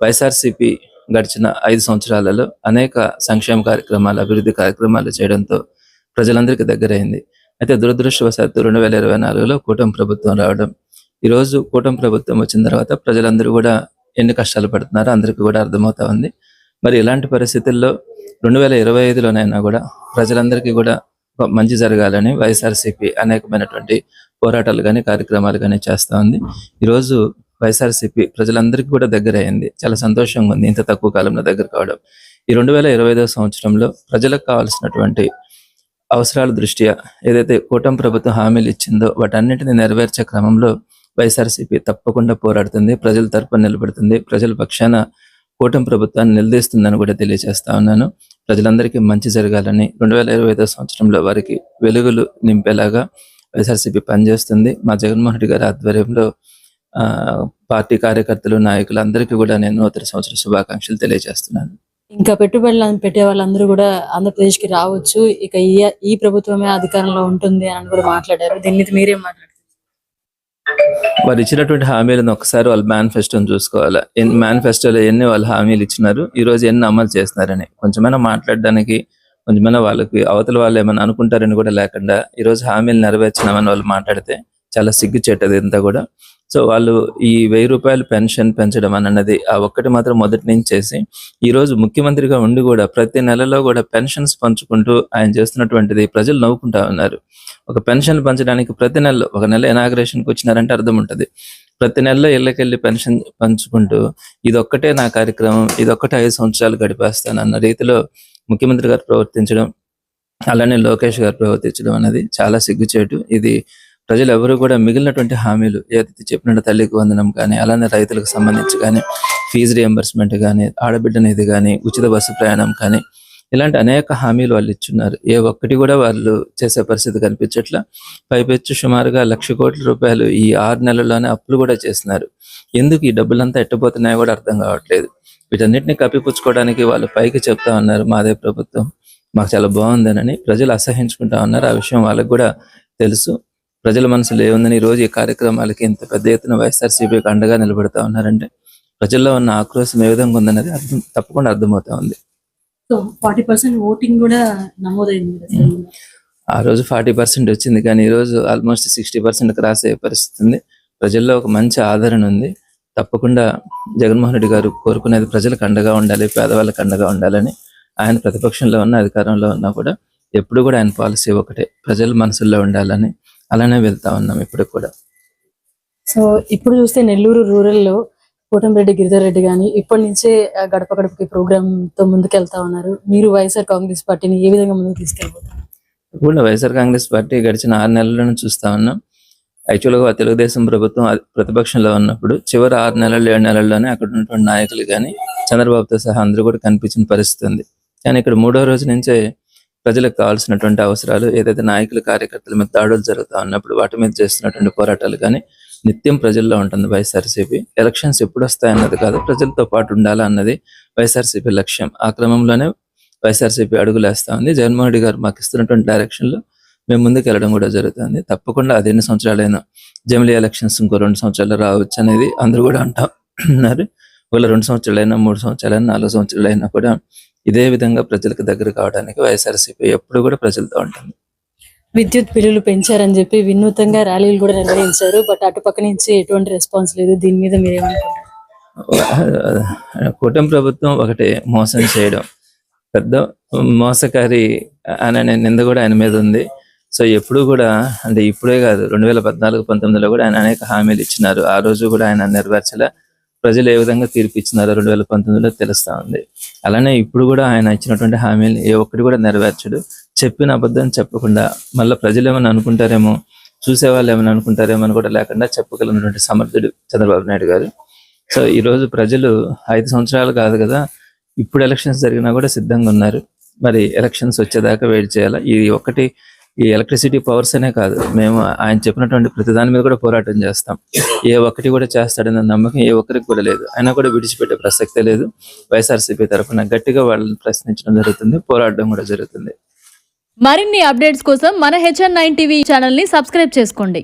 వైఎస్ఆర్సీపీ గడిచిన ఐదు సంవత్సరాలలో అనేక సంక్షేమ కార్యక్రమాలు అభివృద్ధి కార్యక్రమాలు చేయడంతో ప్రజలందరికీ దగ్గరైంది. అయితే దురదృష్టవశాత్తు రెండు వేల ఇరవై నాలుగులో కూటమి ప్రభుత్వం రావడం ఈ రోజు కూటమి ప్రభుత్వం వచ్చిన తర్వాత ప్రజలందరూ కూడా ఎన్ని కష్టాలు పడుతున్నారో అందరికీ కూడా అర్థమవుతా ఉంది. మరి ఇలాంటి పరిస్థితుల్లో రెండు వేల ఇరవై ఐదులోనైనా కూడా ప్రజలందరికీ కూడా మంచి జరగాలని వైఎస్ఆర్సీపీ అనేకమైనటువంటి పోరాటాలు కానీ కార్యక్రమాలు కానీ చేస్తూ ఉంది. ఈరోజు వైఎస్ఆర్సీపీ ప్రజలందరికీ కూడా దగ్గర అయింది చాలా సంతోషంగా ఉంది ఇంత తక్కువ కాలంలో దగ్గర కావడం. ఈ రెండు వేల ఇరవై ఐదో సంవత్సరంలో ప్రజలకు కావాల్సినటువంటి అవసరాల దృష్ట్యా ఏదైతే కూటమి ప్రభుత్వం హామీలు ఇచ్చిందో వాటన్నిటిని నెరవేర్చే క్రమంలో వైఎస్ఆర్సీపీ తప్పకుండా పోరాడుతుంది. ప్రజల తరపున నిలబడుతుంది. ప్రజల పక్షాన కూటమి ప్రభుత్వాన్ని నిలదీస్తుందని కూడా తెలియజేస్తా ఉన్నాను. ప్రజలందరికీ మంచి జరగాలని రెండు వేల ఇరవై ఐదో సంవత్సరంలో వారికి వెలుగులు నింపేలాగా వైఎస్ఆర్సీపీ పనిచేస్తుంది. మా జగన్మోహన్ రెడ్డి గారి ఆధ్వర్యంలో పార్టీ కార్యకర్తలు నాయకులు అందరికీ కూడా నేను నూతన సంవత్సర శుభాకాంక్షలు తెలియజేస్తున్నాను. ఇంకా పెట్టుబడులు పెట్టే వాళ్ళందరూ కూడా ఆంధ్రప్రదేశ్కి రావచ్చు. ఇక ఈ ఈ ప్రభుత్వమే అధికారంలో ఉంటుంది అని కూడా మాట్లాడారు. దీని మీద మీరేం మాట్లాడారు వారు ఇచ్చినటువంటి హామీలను ఒకసారి వాళ్ళ మేనిఫెస్టోని చూసుకోవాలి. ఎన్ని మేనిఫెస్టోలో ఎన్ని వాళ్ళు హామీలు ఇచ్చినారు? ఈ రోజు ఎన్ని అమలు చేస్తున్నారని. కొంచెమైనా మాట్లాడడానికి కొంచెమైనా వాళ్ళకి అవతల వాళ్ళు ఏమైనా అనుకుంటారని కూడా లేకుండా ఈ రోజు హామీలు నెరవేర్చినామని వాళ్ళు మాట్లాడితే చాలా సిగ్గుచేటది ఇంత కూడా. సో వాళ్ళు ఈ వెయ్యి రూపాయలు పెన్షన్ పెంచడం అన్నది ఆ ఒక్కటి మాత్రం మొదటి నుంచి చేసి ఈ రోజు ముఖ్యమంత్రిగా ఉండి కూడా ప్రతి నెలలో కూడా పెన్షన్స్ పంచుకుంటూ ఆయన చేస్తున్నటువంటిది ప్రజలు నవ్వుకుంటా ఉన్నారు. ఒక పెన్షన్ పంచడానికి ప్రతి నెలలో ఒక నెల ఇనాగ్రేషన్కి వచ్చినారంటే అర్థం ఉంటుంది. ప్రతి నెలలో ఇళ్ళకెళ్ళి పెన్షన్ పంచుకుంటూ ఇదొక్కటే నా కార్యక్రమం ఇదొక్కటే ఐదు సంవత్సరాలు గడిపేస్తాను అన్న రీతిలో ముఖ్యమంత్రి గారు ప్రవర్తించడం అలానే లోకేష్ గారు ప్రవర్తించడం అనేది చాలా సిగ్గుచేటు. ఇది ప్రజలు ఎవరు కూడా మిగిలినటువంటి హామీలు ఏదైతే చెప్పినట్టు తల్లికి వందనం కానీ అలానే రైతులకు సంబంధించి కానీ ఫీజు రియంబర్స్మెంట్ కానీ ఆడబిడ్డ నిధి కానీ ఉచిత బస్సు ప్రయాణం కానీ ఇలాంటి అనేక హామీలు వాళ్ళు ఇచ్చున్నారు. ఏ ఒక్కటి కూడా వాళ్ళు చేసే పరిస్థితి కనిపించట్లా. పైపెచ్చు సుమారుగా లక్ష కోట్ల రూపాయలు ఈ ఆరు నెలల్లోనే అప్పులు కూడా చేస్తున్నారు. ఎందుకు ఈ డబ్బులంతా ఎట్టబోతున్నాయో కూడా అర్థం కావట్లేదు. వీటన్నిటిని కప్పిపుచ్చుకోవడానికి వాళ్ళు పైకి చెప్తా ఉన్నారు మాదే ప్రభుత్వం. మాకు చాలా బాగుందనని ప్రజలు అసహించుకుంటా ఉన్నారు. ఆ విషయం వాళ్ళకు కూడా తెలుసు. ప్రజల మనసులో ఏముందని ఈ రోజు ఈ కార్యక్రమాలకి ఇంత పెద్ద ఎత్తున వైఎస్ఆర్సీపీకి అండగా నిలబడతా ఉన్నారంటే ప్రజల్లో ఉన్న ఆక్రోశం ఏ విధంగా ఉందన్నది అర్థం తప్పకుండా అర్థమవుతా ఉంది. ఫార్టీ పర్సెంట్ ఓటింగ్ కూడా నమోదైంది. ఆ రోజు ఫార్టీ పర్సెంట్ వచ్చింది కానీ ఈ రోజు ఆల్మోస్ట్ సిక్స్టీ పర్సెంట్ క్రాస్ అయ్యే పరిస్థితి ఉంది. ప్రజల్లో ఒక మంచి ఆదరణ ఉంది. తప్పకుండా జగన్మోహన్ రెడ్డి గారు కోరుకునేది ప్రజలకు అండగా ఉండాలి పేదవాళ్ళకి అండగా ఉండాలని ఆయన ప్రతిపక్షంలో ఉన్న అధికారంలో ఉన్నా కూడా ఎప్పుడు కూడా ఆయన పాలసీ ఒకటే. ప్రజల మనసుల్లో ఉండాలని అలానే వెళ్తా ఉన్నాం ఇప్పుడు కూడా. సో ఇప్పుడు చూస్తే నెల్లూరు రూరల్లో కోటంరెడ్డి గిరిధర్ రెడ్డి గాని ఇప్పటి నుంచే గడప గడపకి ప్రోగ్రామ్తో ముందుకెళ్తా ఉన్నారు. మీరు వైఎస్ఆర్ కాంగ్రెస్ పార్టీని ఏ విధంగా ముందుకు తీసుకెళ్ళిపోతారు కూడా వైఎస్ఆర్ కాంగ్రెస్ పార్టీ గడిచిన ఆరు నెలలను చూస్తా ఉన్నాం. యాక్చువల్గా తెలుగుదేశం ప్రభుత్వం ప్రతిపక్షంలో ఉన్నప్పుడు చివరి ఆరు నెలలు ఏడు నెలల్లోనే అక్కడ ఉన్నటువంటి నాయకులు కానీ చంద్రబాబుతో సహా అందరూ కూడా కనిపించిన పరిస్థితి ఉంది. కానీ ఇక్కడ మూడో రోజు నుంచే ప్రజలకు కావాల్సినటువంటి అవసరాలు ఏదైతే నాయకులు కార్యకర్తల మీద దాడులు జరుగుతూ ఉన్నప్పుడు వాటి మీద చేస్తున్నటువంటి పోరాటాలు కానీ నిత్యం ప్రజల్లో ఉంటుంది వైఎస్ఆర్సీపీ. ఎలక్షన్స్ ఎప్పుడు వస్తాయన్నది కాదు ప్రజలతో పాటు ఉండాలా అన్నది వైఎస్ఆర్సీపీ లక్ష్యం. ఆ క్రమంలోనే వైఎస్ఆర్సీపీ అడుగులేస్తా ఉంది. జగన్మోహన్ రెడ్డి గారు మాకు ఇస్తున్నటువంటి డైరెక్షన్లో మేము ముందుకు వెళ్ళడం కూడా జరుగుతుంది. తప్పకుండా అది ఎన్ని సంవత్సరాలైనా జమిలీ ఎలక్షన్స్ ఇంకో రెండు సంవత్సరాలు రావచ్చు అనేది అందరూ కూడా అంటా ఉన్నారు. ఒకవేళ రెండు సంవత్సరాలైనా మూడు సంవత్సరాలైనా నాలుగు సంవత్సరాలైనా కూడా ఇదే విధంగా ప్రజలకు దగ్గర కావడానికి వైఎస్ఆర్సీపీ ఎప్పుడు కూడా ప్రజలతో ఉంటుంది. విద్యుత్ బిల్లులు పెంచారని చెప్పి వినూతంగా ర్యాలీలు కూడా నిర్వహించారు. బట్ అటుపక్క నుంచి ఎటువంటి రెస్పాన్స్ లేదు. దీని మీద మీరేమనుకుంటారు కూటమి ప్రభుత్వం ఒకటి మోసం చేయడం. పెద్ద మోసకారి అనే నింద కూడా ఆయన మీద ఉంది. సో ఎప్పుడు కూడా అంటే ఇప్పుడే కాదు రెండు వేల పద్నాలుగు పంతొమ్మిదిలో కూడా ఆయన అనేక హామీలు ఇచ్చినారు. ఆ రోజు కూడా ఆయన నెరవేర్చలే ప్రజలు ఏ విధంగా తీర్పు ఇచ్చినారో రెండు వేల పంతొమ్మిదిలో తెలుస్తా ఉంది. అలానే ఇప్పుడు కూడా ఆయన ఇచ్చినటువంటి హామీలు ఏ ఒక్కటి కూడా నెరవేర్చడు. చెప్పిన అబద్ధం చెప్పకుండా మళ్ళీ ప్రజలు ఏమైనా అనుకుంటారేమో చూసే వాళ్ళు ఏమైనా అనుకుంటారేమో అని కూడా లేకుండా చెప్పగలిగినటువంటి సమర్థుడు చంద్రబాబు నాయుడు గారు. సో ఈ రోజు ప్రజలు ఐదు సంవత్సరాలు కాదు కదా ఇప్పుడు ఎలక్షన్స్ జరిగినా కూడా సిద్ధంగా ఉన్నారు. మరి ఎలక్షన్స్ వచ్చేదాకా వెయిట్ చేయాలా? ఇది ఒకటి ఈ ఎలక్ట్రిసిటీ పవర్స్ అనే కాదు. మేము ఆయన చెప్పినటువంటి ప్రతి దాని మీద కూడా పోరాటం చేస్తాం. ఏ ఒక్కటి కూడా చేస్తాడన్న నమ్మకం ఏ ఒక్కరికి కూడా లేదు. అయినా కూడా విడిచిపెట్టే ప్రసక్తే లేదు. వైఎస్ఆర్సీపీ తరఫున గట్టిగా వాళ్ళని ప్రశ్నించడం జరుగుతుంది. పోరాడడం కూడా జరుగుతుంది. మరిన్ని అప్డేట్స్ కోసం మన హెచ్ఎన్ నైన్ టీవీ ఛానల్ని సబ్స్క్రైబ్ చేసుకోండి.